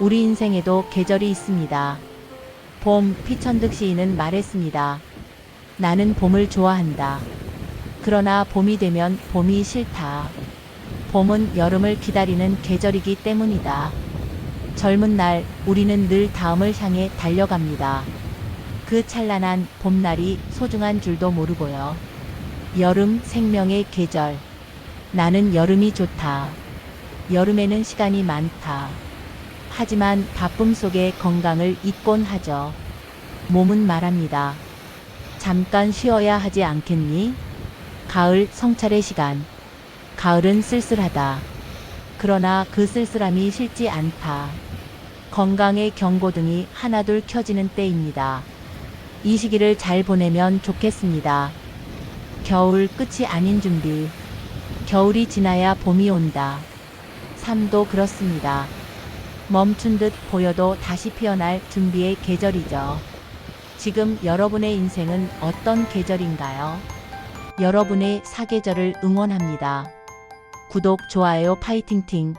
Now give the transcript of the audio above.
우리 인생에도 계절이 있습니다. 봄, 피천득 시인은 말했습니다. 나는 봄을 좋아한다. 그러나 봄이 되면 봄이 싫다. 봄은 여름을 기다리는 계절이기 때문이다. 젊은 날 우리는 늘 다음을 향해 달려갑니다. 그 찬란한 봄날이 소중한 줄도 모르고요. 여름 생명의 계절. 나는 여름이 좋다. 여름에는 시간이 많다. 하지만 바쁨 속에 건강을 잊곤 하죠. 몸은 말합니다. 잠깐 쉬어야 하지 않겠니? 가을 성찰의 시간. 가을은 쓸쓸하다. 그러나 그 쓸쓸함이 싫지 않다. 건강의 경고등이 하나둘 켜지는 때입니다. 이 시기를 잘 보내면 좋겠습니다. 겨울 끝이 아닌 준비. 겨울이 지나야 봄이 온다. 삶도 그렇습니다. 멈춘 듯 보여도 다시 피어날 준비의 계절이죠. 지금 여러분의 인생은 어떤 계절인가요? 여러분의 사계절을 응원합니다. 구독, 좋아요, 파이팅팅.